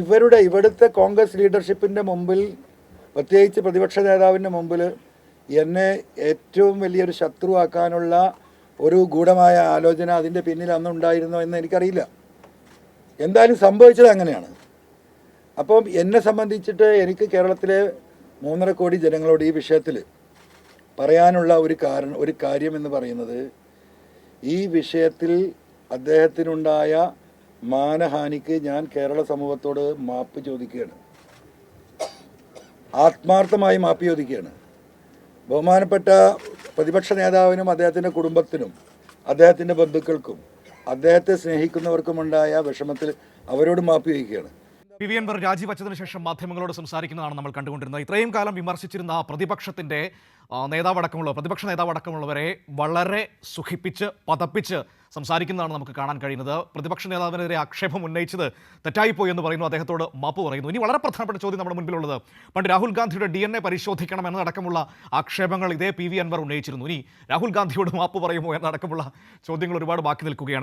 ഇവരുടെ ഇവിടുത്തെ കോൺഗ്രസ് ലീഡർഷിപ്പിന്റെ മുമ്പിൽ പ്രത്യേകിച്ച് പ്രതിപക്ഷ നേതാവിന്റെ മുമ്പിൽ എന്നെ ഏറ്റവും വലിയൊരു ശത്രുവാക്കാനുള്ള ഒരു ഗൂഢമായ ആലോചന അതിന്റെ പിന്നിൽ അന്നുണ്ടായിരുന്നോ എന്ന് എനിക്കറിയില്ല. എന്തായാലും സംഭവിച്ചത് അങ്ങനെയാണ്. അപ്പം എന്നെ സംബന്ധിച്ചിട്ട് എനിക്ക് കേരളത്തിലെ മൂന്നര കോടി ജനങ്ങളോട് ഈ വിഷയത്തിൽ പറയാനുള്ള ഒരു കാരണം ഒരു കാര്യം എന്ന് പറയുന്നത് ഈ വിഷയത്തിൽ അദ്ദേഹത്തിനുണ്ടായ മാനഹാനിക്ക് ഞാൻ കേരള സമൂഹത്തോട് മാപ്പ് ചോദിക്കുകയാണ്. ആത്മാർത്ഥമായി മാപ്പ് ചോദിക്കുകയാണ്. ബഹുമാനപ്പെട്ട പ്രതിപക്ഷ നേതാവിനും അദ്ദേഹത്തിന്റെ കുടുംബത്തിനും അദ്ദേഹത്തിന്റെ ബന്ധുക്കൾക്കും അദ്ദേഹത്തെ സ്നേഹിക്കുന്നവർക്കുമുണ്ടായ വിഷമത്തിൽ അവരോട് മാപ്പ് ചോദിക്കുകയാണ്. പി വി എൻവർ രാജിവെച്ചതിന് ശേഷം മാധ്യമങ്ങളോട് സംസാരിക്കുന്നതാണ് നമ്മൾ കണ്ടുകൊണ്ടിരുന്നത്. ഇത്രയും കാലം വിമർശിച്ചിരുന്ന ആ, നേതാവടക്കമുള്ള പ്രതിപക്ഷ നേതാവടക്കമുള്ളവരെ വളരെ സുഖിപ്പിച്ച് പതപ്പിച്ച് സംസാരിക്കുന്നതാണ് നമുക്ക് കാണാൻ കഴിയുന്നത്. പ്രതിപക്ഷ നേതാവിനെതിരെ ആക്ഷേപം ഉന്നയിച്ചത് തെറ്റായിപ്പോയി എന്ന് പറയുന്നു. അദ്ദേഹത്തോട് മാപ്പ് പറയുന്നു. ഇനി വളരെ പ്രധാനപ്പെട്ട ചോദ്യം നമ്മുടെ മുൻപിലുള്ളത്. പണ്ട് രാഹുൽ ഗാന്ധിയുടെ ഡി എൻ എ പരിശോധിക്കണം എന്നതടക്കമുള്ള ആക്ഷേപങ്ങൾ ഇതേ പി വി അൻവർ ഉന്നയിച്ചിരുന്നു. ഇനി രാഹുൽ ഗാന്ധിയോട് മാപ്പ് പറയുമോ എന്നടക്കമുള്ള ചോദ്യങ്ങൾ ഒരുപാട് ബാക്കി നിൽക്കുകയാണ്.